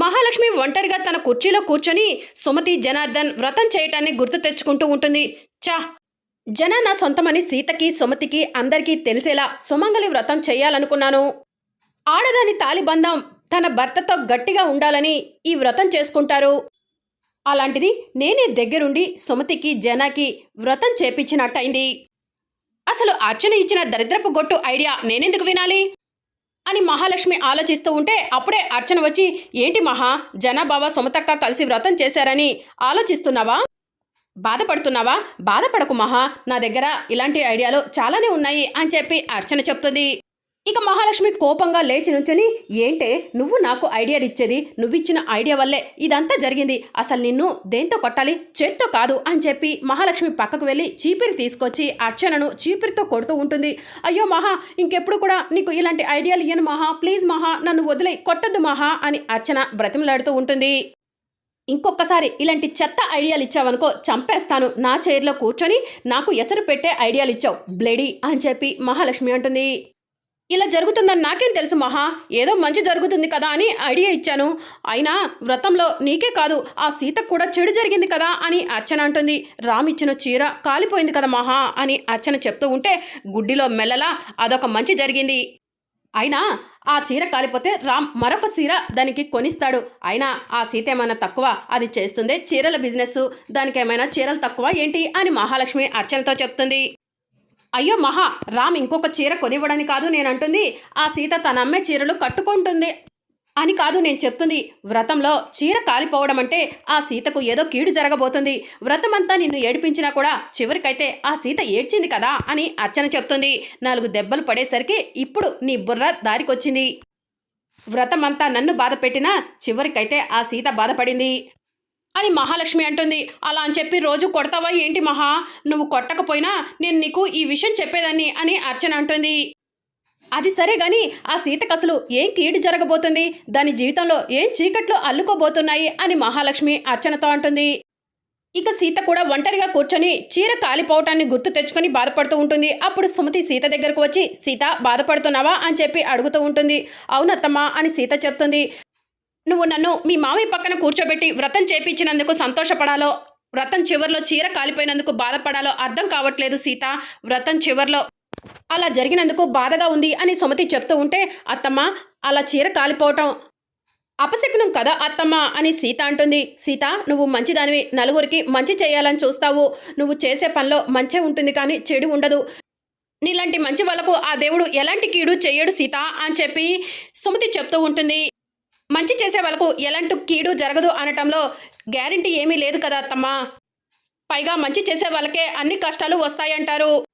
మహాలక్ష్మి ఒంటరిగా తన కుర్చీలో కూర్చొని సుమతి జనార్దన్ వ్రతం చేయటాన్ని గుర్తు తెచ్చుకుంటూ ఉంటుంది. చా జన నా సొంతమని సీతకి సుమతికి అందరికీ తెలిసేలా సుమంగలి వ్రతం చేయాలనుకున్నాను. ఆడదాని తాలిబంధం తన భర్తతో గట్టిగా ఉండాలని ఈ వ్రతం చేసుకుంటారు. అలాంటిది నేనే దగ్గరుండి సుమతికి జనాకి వ్రతం చేపించినట్టయింది. అసలు అర్చన ఇచ్చిన దరిద్రపు గొట్టు ఐడియా నేనెందుకు వినాలి? అని మహాలక్ష్మి ఆలోచిస్తూ ఉంటే అప్పుడే అర్చన వచ్చి ఏంటి మహా జనాబావ సుమతక్క కలిసి వ్రతం చేశారని ఆలోచిస్తున్నావా? బాధపడుతున్నావా? బాధపడకు మహా నా దగ్గర ఇలాంటి ఐడియాలు చాలానే ఉన్నాయి అని చెప్పి అర్చన చెప్తుంది. ఇక మహాలక్ష్మి కోపంగా లేచి నుంచొని ఏంటే నువ్వు నాకు ఐడియా ఇచ్చేది నువ్విచ్చిన ఐడియా వల్లే ఇదంతా జరిగింది. అసలు నిన్ను దేంతో కొట్టాలి? చేత్తో కాదు అని చెప్పి మహాలక్ష్మి పక్కకు వెళ్ళి చీపిరి తీసుకొచ్చి అర్చనను చీపిరితో కొడుతూ ఉంటుంది. అయ్యో మహా ఇంకెప్పుడు కూడా నీకు ఇలాంటి ఐడియాలు ఇయ్యను మహా. ప్లీజ్ మహా నన్ను వదిలే కొట్టద్దు మహా అని అర్చన బ్రతిమలాడుతూ ఉంటుంది. ఇంకొకసారి ఇలాంటి చెత్త ఐడియాలు ఇచ్చావనుకో చంపేస్తాను. నా చైర్లో కూర్చొని నాకు ఎసరు పెట్టే ఐడియాలు ఇచ్చావు బ్లెడీ అని చెప్పి మహాలక్ష్మి అంటుంది. ఇలా జరుగుతుందని నాకేం తెలుసు మహా. ఏదో మంచి జరుగుతుంది కదా అని ఐడియా ఇచ్చాను. అయినా వ్రతంలో నీకే కాదు ఆ సీతకు కూడా చెడు జరిగింది కదా అని అర్చన అంటుంది. రామ్ ఇచ్చిన చీర కాలిపోయింది కదా మహా అని అర్చన చెప్తూ ఉంటే గుడ్డిలో మెల్లలా అదొక మంచి జరిగింది. అయినా ఆ చీర కాలిపోతే రామ్ మరొక చీర దానికి కొనిస్తాడు. అయినా ఆ సీత ఏమైనా తక్కువ అది చేస్తుందే చీరల బిజినెస్ దానికి ఏమైనా చీరలు తక్కువ ఏంటి అని మహాలక్ష్మి అర్చనతో చెప్తుంది. అయ్యో మహా రామ్ ఇంకొక చీర కొనివ్వడని కాదు నేను అంటుంది ఆ సీత తన అమ్మే చీరలు కట్టుకుంటుంది అని కాదు నేను చెప్తుంది. వ్రతంలో చీర కాలిపోవడం అంటే ఆ సీతకు ఏదో కీడు జరగబోతుంది. వ్రతమంతా నిన్ను ఏడిపించినా కూడా చివరికైతే ఆ సీత ఏడ్చింది కదా అని అర్చన చెప్తుంది. నాలుగు దెబ్బలు పడేసరికి ఇప్పుడు నీ బుర్ర దారికొచ్చింది. వ్రతమంతా నన్ను బాధపెట్టినా చివరికైతే ఆ సీత బాధపడింది. అని మహాలక్ష్మి అంటుంది. అలా అని చెప్పి రోజు కొడతావా ఏంటి మహా? నువ్వు కొట్టకపోయినా నేను నీకు ఈ విషయం చెప్పేదాన్ని అని అర్చన అంటుంది. అది సరే గాని ఆ సీతకు అసలు ఏం కీడు జరగబోతుంది? దాని జీవితంలో ఏం చీకట్లు అల్లుకోబోతున్నాయి? అని మహాలక్ష్మి అర్చనతో అంటుంది. ఇక సీత కూడా ఒంటరిగా కూర్చొని చీర కాలిపోవటాన్ని గుర్తు తెచ్చుకొని బాధపడుతూ ఉంటుంది. అప్పుడు సుమతి సీత దగ్గరకు వచ్చి సీత బాధపడుతున్నావా? అని చెప్పి అడుగుతూ ఉంటుంది. అవునత్తమ్మా అని సీత చెప్తుంది. నువ్వు నన్ను మీ మామయ్య పక్కన కూర్చోబెట్టి వ్రతం చేపించినందుకు సంతోషపడాలో? వ్రతం చివర్లో చీర కాలిపోయినందుకు బాధపడాలో అర్థం కావట్లేదు సీత. వ్రతం చివర్లో అలా జరిగినందుకు బాధగా ఉంది అని సుమతి చెప్తూ ఉంటే అత్తమ్మ అలా చీర కాలిపోవటం అపశకునం కదా అత్తమ్మ అని సీత అంటుంది. సీత నువ్వు మంచిదానివి. నలుగురికి మంచి చేయాలని చూస్తావు. నువ్వు చేసే పనిలో మంచే ఉంటుంది కానీ చెడు ఉండదు. నీలాంటి మంచి వాళ్ళకు ఆ దేవుడు ఎలాంటి కీడు చేయడు సీత అని చెప్పి సుమతి చెప్తూ ఉంటుంది. మంచి చేసే వాళ్ళకు ఎలాంటి కీడు జరగదు అనటంలో గ్యారంటీ ఏమీ లేదు కదా అత్తమ్మ. పైగా మంచి చేసే వాళ్ళకే అన్ని కష్టాలు వస్తాయంటారు.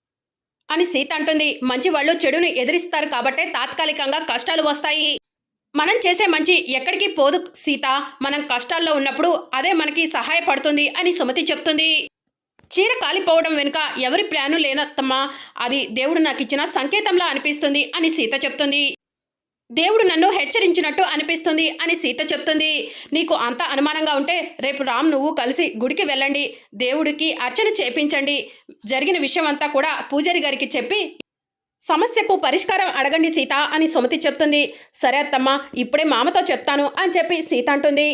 అని సీత అంటుంది. మంచి వాళ్ళు చెడును ఎదిరిస్తారు కాబట్టే తాత్కాలికంగా కష్టాలు వస్తాయి. మనం చేసే మంచి ఎక్కడికి పోదు సీత. మనం కష్టాల్లో ఉన్నప్పుడు అదే మనకి సహాయపడుతుంది అని సుమతి చెప్తుంది. చీర కాలిపోవడం వెనుక ఎవరి ప్లాను లేనత్తమ్మా. అది దేవుడు నాకు ఇచ్చిన సంకేతంలా అనిపిస్తుంది అని సీత చెప్తుంది. దేవుడు నన్ను హెచ్చరించినట్టు అనిపిస్తుంది అని సీత చెప్తుంది. నీకు అంత అనుమానంగా ఉంటే రేపు రామ్ నువ్వు కలిసి గుడికి వెళ్ళండి. దేవుడికి అర్చన చేపించండి. జరిగిన విషయం అంతా కూడా పూజారి గారికి చెప్పి సమస్యకు పరిష్కారం అడగండి సీత అని సుమతి చెప్తుంది. సరే అత్తమ్మ ఇప్పుడే మామతో చెప్తాను అని చెప్పి సీత అంటుంది.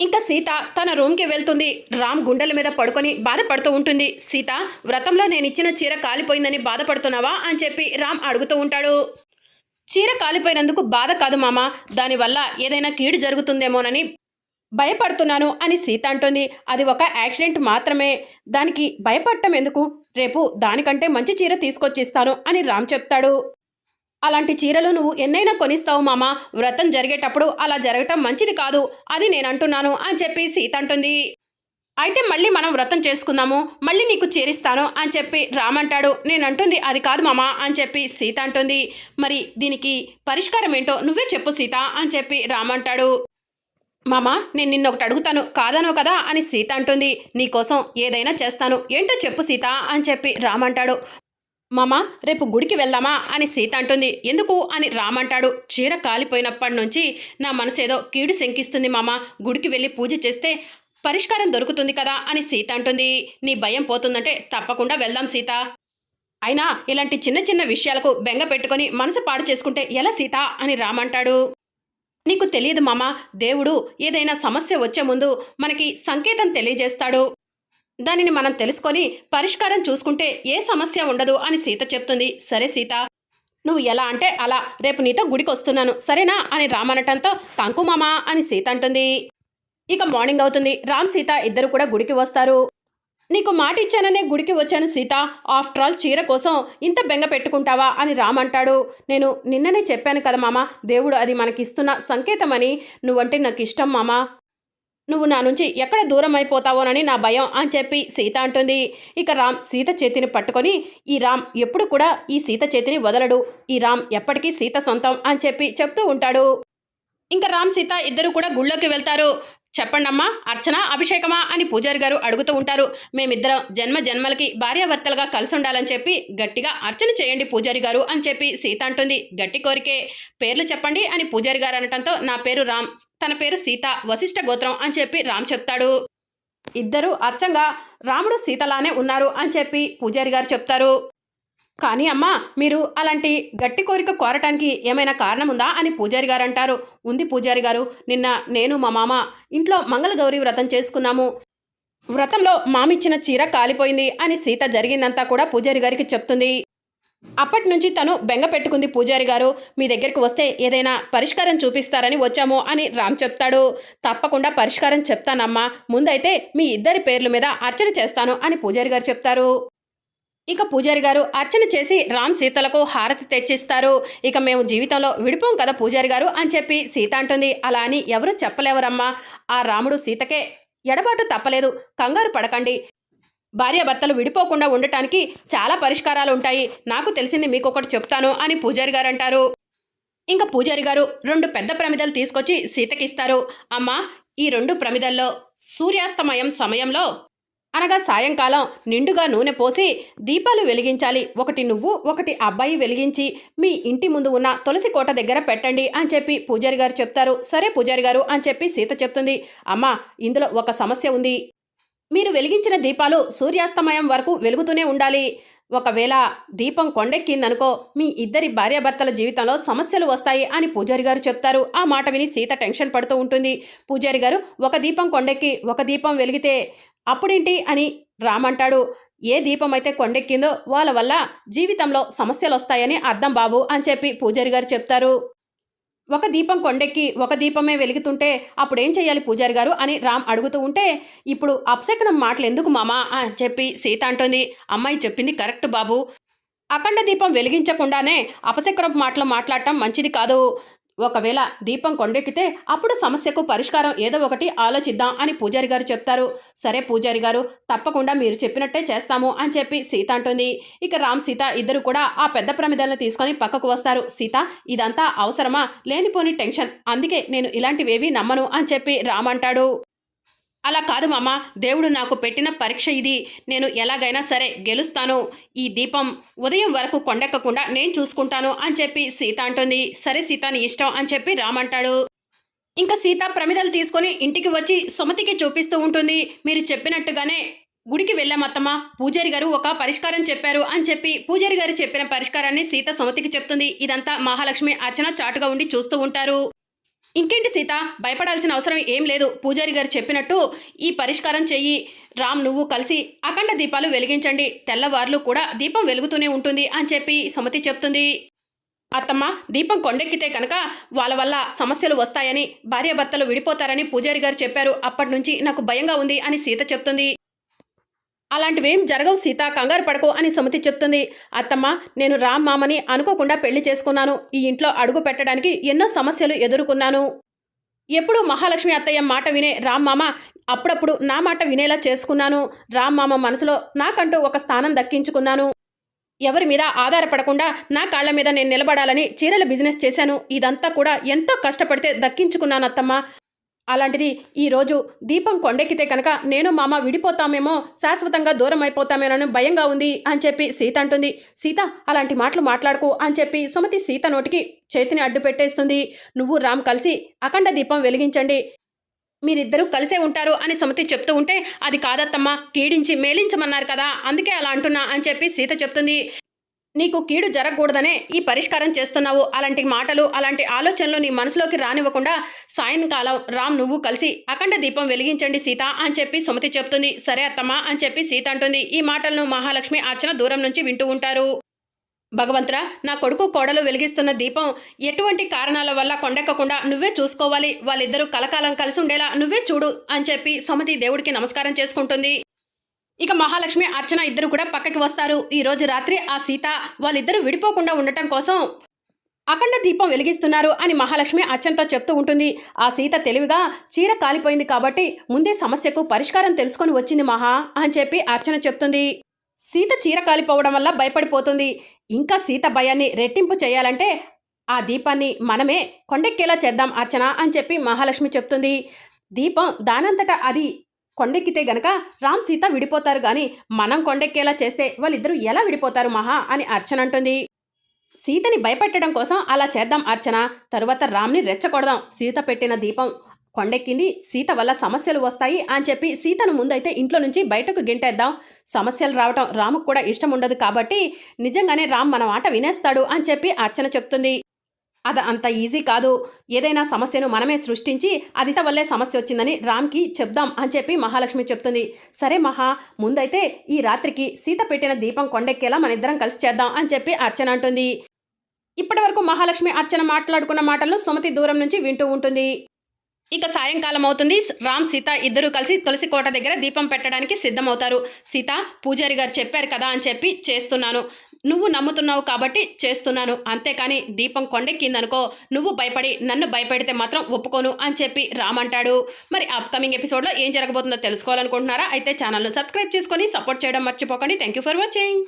ఇంకా సీత తన రూమ్కి వెళ్తుంది. రామ్ గుండెల మీద పడుకొని బాధపడుతూ ఉంటుంది. సీత వ్రతంలో నేను ఇచ్చిన చీర కాలిపోయిందని బాధపడుతున్నావా అని చెప్పి రామ్ అడుగుతూ ఉంటాడు. చీర కాలిపోయినందుకు బాధ కాదు మామ. దానివల్ల ఏదైనా కీడు జరుగుతుందేమోనని భయపడుతున్నాను అని సీత అంటుంది. అది ఒక యాక్సిడెంట్ మాత్రమే. దానికి భయపడటం ఎందుకు? రేపు దానికంటే మంచి చీర తీసుకొచ్చిస్తాను అని రామ్ చెప్తాడు. అలాంటి చీరలు నువ్వు ఎన్నైనా కొనిస్తావు మామ. వ్రతం జరిగేటప్పుడు అలా జరగటం మంచిది కాదు. అది నేను అంటున్నాను అని చెప్పి సీత అంటుంది. అయితే మళ్ళీ మనం వ్రతం చేసుకుందాము మళ్ళీ నీకు చేరిస్తాను అని చెప్పి రామంటాడు నేను అంటుంది అది కాదు మామ అని చెప్పి సీత అంటుంది. మరి దీనికి పరిష్కారం ఏంటో నువ్వే చెప్పు సీత అని చెప్పి రామంటాడు మామ నేను నిన్న ఒకటి అడుగుతాను కాదనో కదా అని సీత అంటుంది. నీకోసం ఏదైనా చేస్తాను ఏంటో చెప్పు సీత అని చెప్పి రామంటాడు మామ రేపు గుడికి వెళ్దామా అని సీత అంటుంది. ఎందుకు? అని రామంటాడు చీర కాలిపోయినప్పటి నుంచి నా మనసు ఏదో కీడు శంకిస్తుంది మామ. గుడికి వెళ్ళి పూజ చేస్తే పరిష్కారం దొరుకుతుంది కదా అని సీత అంటుంది. నీ భయం పోతుందంటే తప్పకుండా వెళ్దాం సీత. అయినా ఇలాంటి చిన్న చిన్న విషయాలకు బెంగ పెట్టుకొని మనసు పాడు చేసుకుంటే ఎలా సీత అని రామంటాడు నీకు తెలియదు మామ దేవుడు ఏదైనా సమస్య వచ్చే ముందు మనకి సంకేతం తెలియజేస్తాడు. దానిని మనం తెలుసుకొని పరిష్కారం చూసుకుంటే ఏ సమస్య ఉండదు అని సీత చెప్తుంది. సరే సీత నువ్వు ఎలా అంటే అలా. రేపు నీతో గుడికి వస్తున్నాను సరేనా అని రామనటంతో తంకు మామా అని సీత అంటుంది. ఇక మార్నింగ్ అవుతుంది. రామ్ సీత ఇద్దరు కూడా గుడికి వస్తారు. నీకు మాట ఇచ్చాననే గుడికి వచ్చాను సీత. ఆఫ్టర్ ఆల్ చీర కోసం ఇంత బెంగ పెట్టుకుంటావా అని రామ్ అంటాడు. నేను నిన్ననే చెప్పాను కదా మామ దేవుడు అది మనకిస్తున్న సంకేతమని. నువ్వంటే నాకు ఇష్టం మామ. నువ్వు నా నుంచి ఎక్కడ దూరం అయిపోతావోనని నా భయం అని చెప్పి సీత అంటుంది. ఇక రామ్ సీత చేతిని పట్టుకొని ఈ రామ్ ఎప్పుడు కూడా ఈ సీత చేతిని వదలడు. ఈ రామ్ ఎప్పటికీ సీత సొంతం అని చెప్పి చెప్తూ ఉంటాడు. ఇంకా రామ్ సీత ఇద్దరు కూడా గుళ్ళోకి వెళ్తారు. చెప్పండమ్మా అర్చన అభిషేకమా అని పూజారి గారు అడుగుతూ ఉంటారు. మేమిద్దరం జన్మ జన్మలకి భార్యాభర్తలుగా కలిసి ఉండాలని చెప్పి గట్టిగా అర్చన చేయండి పూజారి గారు అని చెప్పి సీత అంటుంది. గట్టి కోరికే పేర్లు చెప్పండి అని పూజారి గారు అనటంతో నా పేరు రామ్ తన పేరు సీత వశిష్ఠ గోత్రం అని చెప్పి రామ్ చెప్తాడు. ఇద్దరు అచ్చంగా రాముడు సీతలానే ఉన్నారు అని చెప్పి పూజారి గారు చెప్తారు. కానీ అమ్మా మీరు అలాంటి గట్టి కోరిక కోరటానికి ఏమైనా కారణం ఉందా అని పూజారి గారు అంటారు ఉంది పూజారి గారు నిన్న నేను మా మామ ఇంట్లో మంగళగౌరి వ్రతం చేసుకున్నాము. వ్రతంలో మామిచ్చిన చీర కాలిపోయింది అని సీత జరిగిందంతా కూడా పూజారి గారికి చెప్తుంది. అప్పటి నుంచి తను బెంగ పెట్టుకుంది పూజారి గారు. మీ దగ్గరికి వస్తే ఏదైనా పరిష్కారం చూపిస్తారని వచ్చాము అని రామ్ చెప్తాడు. తప్పకుండా పరిష్కారం చెప్తానమ్మా. ముందైతే మీ ఇద్దరి పేర్ల మీద అర్చన చేస్తాను అని పూజారి గారు చెప్తారు. ఇక పూజారి గారు అర్చన చేసి రామ్ సీతలకు హారతి తెచ్చిస్తారు. ఇక మేము జీవితంలో విడిపోం కదా పూజారి గారు అని చెప్పి సీత అంటుంది. అలా అని ఎవరు చెప్పలేవరమ్మా. ఆ రాముడు సీతకే ఎడబాటు తప్పలేదు. కంగారు పడకండి. భార్యాభర్తలు విడిపోకుండా ఉండటానికి చాలా పరిష్కారాలు ఉంటాయి. నాకు తెలిసింది మీకు ఒకటి చెప్తాను అని పూజారి గారు అంటారు. ఇంకా పూజారి గారు రెండు పెద్ద ప్రమిదలు తీసుకొచ్చి సీతకిస్తారు. అమ్మా ఈ రెండు ప్రమిదల్లో సూర్యాస్తమయం సమయంలో అనగా సాయంకాలం నిండుగా నూనె పోసి దీపాలు వెలిగించాలి. ఒకటి నువ్వు ఒకటి అబ్బాయి వెలిగించి మీ ఇంటి ముందు ఉన్న తులసి కోట దగ్గర పెట్టండి అని చెప్పి పూజారి గారు చెప్తారు. సరే పూజారి గారు అని చెప్పి సీత చెప్తుంది. అమ్మా ఇందులో ఒక సమస్య ఉంది. మీరు వెలిగించిన దీపాలు సూర్యాస్తమయం వరకు వెలుగుతూనే ఉండాలి. ఒకవేళ దీపం కొండెక్కిందనుకో మీ ఇద్దరి భార్యాభర్తల జీవితంలో సమస్యలు వస్తాయి అని పూజారి గారు చెప్తారు. ఆ మాట విని సీత టెన్షన్ పడుతూ ఉంటుంది. పూజారి గారు ఒక దీపం కొండెక్కి ఒక దీపం వెలిగితే అప్పుడేంటి అని రామంటాడు. ఏ దీపం అయితే కొండెక్కిందో వాళ్ళ వల్ల జీవితంలో సమస్యలు వస్తాయని అర్థం బాబు అని చెప్పి పూజారి గారు చెప్తారు. ఒక దీపం కొండెక్కి ఒక దీపమే వెలుగుతుంటే అప్పుడేం చేయాలి పూజారి గారు అని రామ్ అడుగుతూ ఉంటే ఇప్పుడు అప్సకనం మాటలు ఎందుకు మామా అని చెప్పి సీత అంటుంది. అమ్మాయి చెప్పింది కరెక్ట్ బాబు. అఖండ దీపం వెలిగించకుండానే అపశకరపు మాటలు మాట్లాడటం మంచిది కాదు. ఒకవేళ దీపం కొండెక్కితే అప్పుడు సమస్యకు పరిష్కారం ఏదో ఒకటి ఆలోచిద్దాం అని పూజారి గారు చెప్తారు. సరే పూజారి గారు తప్పకుండా మీరు చెప్పినట్టే చేస్తాము అని చెప్పి సీత అంటుంది. ఇక రామ్ సీత ఇద్దరు కూడా ఆ పెద్ద ప్రమిదలను తీసుకొని పక్కకు వస్తారు. సీత ఇదంతా అవసరమా? లేనిపోని టెన్షన్. అందుకే నేను ఇలాంటివేవీ నమ్మను అని చెప్పి రామ్ అంటాడు. అలా కాదు మామ. దేవుడు నాకు పెట్టిన పరీక్ష ఇది. నేను ఎలాగైనా సరే గెలుస్తాను. ఈ దీపం ఉదయం వరకు కొండెక్కకుండా నేను చూసుకుంటాను అని చెప్పి సీత అంటుంది. సరే సీత నీ ఇష్టం అని చెప్పి రామంటాడు ఇంకా సీత ప్రమిదలు తీసుకొని ఇంటికి వచ్చి సుమతికి చూపిస్తూ ఉంటుంది. మీరు చెప్పినట్టుగానే గుడికి వెళ్ళామత్తమ్మ పూజారి గారు ఒక పరిష్కారం చెప్పారు అని చెప్పి పూజారి గారు చెప్పిన పరిష్కారాన్ని సీత సుమతికి చెప్తుంది. ఇదంతా మహాలక్ష్మి అర్చన చాటుగా ఉండి చూస్తూ ఉంటారు. ఇంకేంటి సీత? భయపడాల్సిన అవసరం ఏం లేదు. పూజారి గారు చెప్పినట్టు ఈ పరిష్కారం చెయ్యి. రామ్ నువ్వు కలిసి అఖండ దీపాలు వెలిగించండి. తెల్లవార్లు కూడా దీపం వెలుగుతూనే ఉంటుంది అని చెప్పి సుమతి చెప్తుంది. అత్తమ్మ దీపం కొండెక్కితే కనుక వాళ్ళ వల్ల సమస్యలు వస్తాయని భార్యాభర్తలు విడిపోతారని పూజారి గారు చెప్పారు. అప్పటి నుంచి నాకు భయంగా ఉంది అని సీత చెప్తుంది. అలాంటివేం జరగవు సీత. కంగారు పడకు అని సుమతి చెప్తుంది. అత్తమ్మ నేను రామ్ మామని అనుకోకుండా పెళ్ళి చేసుకున్నాను. ఈ ఇంట్లో అడుగు పెట్టడానికి ఎన్నో సమస్యలు ఎదుర్కొన్నాను. ఎప్పుడూ మహాలక్ష్మి అత్తయ్య మాట వినే రామ్ మామ అప్పుడప్పుడు నా మాట వినేలా చేసుకున్నాను. రామ్ మామ మనసులో నాకంటూ ఒక స్థానం దక్కించుకున్నాను. ఎవరి మీద ఆధారపడకుండా నా కాళ్ళ మీద నేను నిలబడాలని చీరల బిజినెస్ చేశాను. ఇదంతా కూడా ఎంతో కష్టపడితే దక్కించుకున్నాను అత్తమ్మ. అలాంటిది ఈరోజు దీపం కొండెక్కితే కనుక నేను మామ విడిపోతామేమో శాశ్వతంగా దూరం అయిపోతామేనని భయంగా ఉంది అని చెప్పి సీత అంటుంది. సీత అలాంటి మాటలు మాట్లాడకు అని చెప్పి సుమతి సీత నోటికి చేతిని అడ్డు పెట్టేస్తుంది. నువ్వు రామ్ కలిసి అఖండ దీపం వెలిగించండి. మీరిద్దరూ కలిసే ఉంటారు అని సుమతి చెప్తూ ఉంటే అది కాదత్తమ్మ కీడించి మేలించమన్నారు కదా అందుకే అలా అంటున్నా అని చెప్పి సీత చెప్తుంది. నీకు కీడు జరగకూడదనే ఈ పరిష్కారం చేస్తున్నావు. అలాంటి మాటలు అలాంటి ఆలోచనలు నీ మనసులోకి రానివ్వకుండా సాయంకాలం రామ్ నువ్వు కలిసి అఖండ దీపం వెలిగించండి సీత అని చెప్పి సుమతి చెప్తుంది. సరే అత్తమ్మా అని చెప్పి సీత అంటుంది. ఈ మాటలను మహాలక్ష్మి అర్చన దూరం నుంచి వింటూ ఉంటారు. భగవంతురా నా కొడుకు కోడలు వెలిగిస్తున్న దీపం ఎటువంటి కారణాల వల్ల కొండెక్కకుండా నువ్వే చూసుకోవాలి? వాళ్ళిద్దరూ కలకాలం కలిసి ఉండేలా నువ్వే చూడు అని చెప్పి సుమతి దేవుడికి నమస్కారం చేసుకుంటుంది. ఇక మహాలక్ష్మి అర్చన ఇద్దరు కూడా పక్కకి వస్తారు. ఈ రోజు రాత్రి ఆ సీత వాళ్ళిద్దరూ విడిపోకుండా ఉండటం కోసం అఖండ దీపం వెలిగిస్తున్నారు అని మహాలక్ష్మి అర్చనతో చెప్తూ ఉంటుంది. ఆ సీత తెలివిగా చీర కాలిపోయింది కాబట్టి ముందే సమస్యకు పరిష్కారం తెలుసుకొని వచ్చింది మహా అని చెప్పి అర్చన చెప్తుంది. సీత చీర కాలిపోవడం వల్ల భయపడిపోతుంది. ఇంకా సీత భయాన్ని రెట్టింపు చేయాలంటే ఆ దీపాన్ని మనమే కొండెక్కేలా చేద్దాం అర్చన అని చెప్పి మహాలక్ష్మి చెప్తుంది. దీపం దానంతట అది కొండెక్కితే గనక రామ్ సీత విడిపోతారు గాని మనం కొండెక్కేలా చేస్తే వాళ్ళిద్దరూ ఎలా విడిపోతారు మహా అని అర్చన అంటుంది. సీతని భయపెట్టడం కోసం అలా చేద్దాం అర్చన. తరువాత రామ్ని రెచ్చగొడదాం. సీత పెట్టిన దీపం కొండెక్కింది. సీత వల్ల సమస్యలు వస్తాయి అని చెప్పి సీతను ముందైతే ఇంట్లో నుంచి బయటకు గింటేద్దాం. సమస్యలు రావటం రాముకు కూడా ఇష్టం ఉండదు కాబట్టి నిజంగానే రామ్ మన మాట వినేస్తాడు అని చెప్పి అర్చన చెప్తుంది. అది అంత ఈజీ కాదు. ఏదైనా సమస్యను మనమే సృష్టించి అది వల్లే సమస్య వచ్చిందని రామ్కి చెప్దాం అని చెప్పి మహాలక్ష్మి చెప్తుంది. సరే మహా ముందైతే ఈ రాత్రికి సీత పెట్టిన దీపం కొండెక్కేలా మన ఇద్దరం కలిసి చేద్దాం అని చెప్పి అర్చన అంటుంది. ఇప్పటివరకు మహాలక్ష్మి అర్చన మాట్లాడుకున్న మాటలను సుమతి దూరం నుంచి వింటూ ఉంటుంది. ఇక సాయంకాలం అవుతుంది. రామ్ సీత ఇద్దరు కలిసి తులసి కోట దగ్గర దీపం పెట్టడానికి సిద్ధమవుతారు. సీత పూజారి గారు చెప్పారు కదా అని చెప్పి చేస్తున్నాను. నువ్వు నమ్ముతున్నావు కాబట్టి చేస్తున్నాను. అంతేకాని దీపం కొండెక్కిందనుకో నువ్వు భయపడి నన్ను భయపెడితే మాత్రం ఒప్పుకోను అని చెప్పి రామంటాడు మరి అప్కమింగ్ ఎపిసోడ్లో ఏం జరగబోతుందో తెలుసుకోవాలనుకుంటున్నారా? అయితే ఛానల్ను సబ్స్క్రైబ్ చేసుకొని సపోర్ట్ చేయడం మర్చిపోకండి. Thank you for watching